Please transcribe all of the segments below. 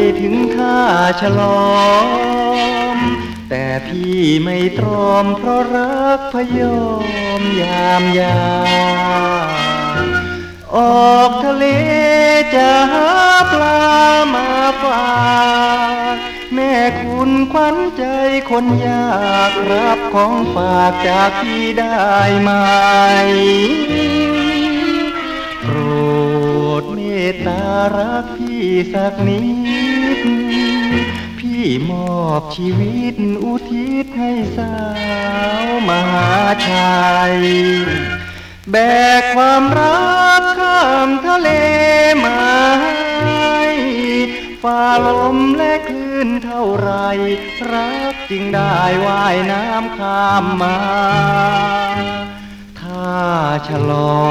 ไกลถึงท่าฉลอม แต่พี่ไม่ตรอมเพราะรักพยอมยามยา ออกทะเลจะหาปลามาฝากแม่คุณขวัญใจคนยากรับของฝากจากพี่ได้ไหมโปรดเมตตารักพี่สักนิดพี่ม อบชีวิตอุทิศให้สาวมหาชัย แบกความรักข้ามทะเลมาให้ฝ่าลมและคลื่นเท่าไร รักจึงได้ว่ายน้ำข้ามมา ถ้าฉลอ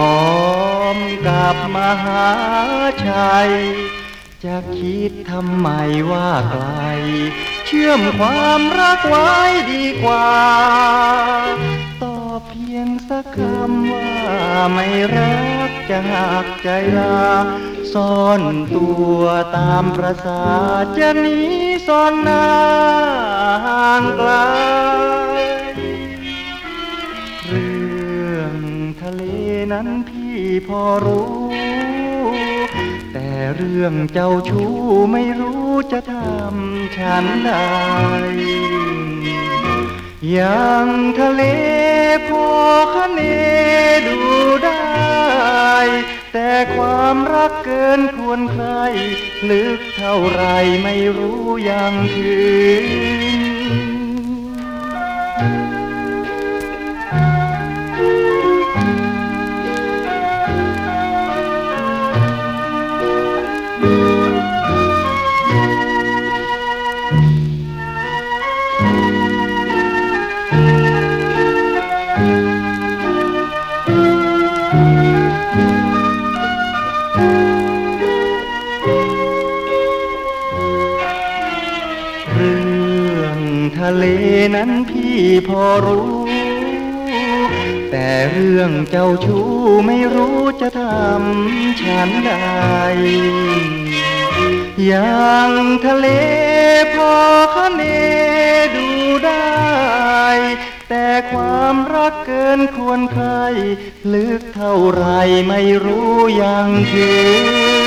มกับมหาชัย จะคิดทำไมว่าไกล เชื่อมความรักไว้ดีกว่าตอบเพียงสักคำว่าไม่รักจะหักใจลา ซ่อนตัวตามประสาจะหนีซ่อนนางไกลเรื่องทะเลนั้นพี่พอรู้ เรื่องเจ้าชู้ไม่รู้จะทำฉันใดอย่างทะเลพอคะเนดูได้ แต่ความรักเกินควรใคร ลึกเท่าไรไม่รู้ยังถึง เรื่องทะเลนั้นพี่พอรู้ แต่เรื่องเจ้าชู้ไม่รู้จะทำฉันใดอย่างทะเลพอคะเน ความรักเกินควรใครลึกเท่าไรไม่รู้ยังถึง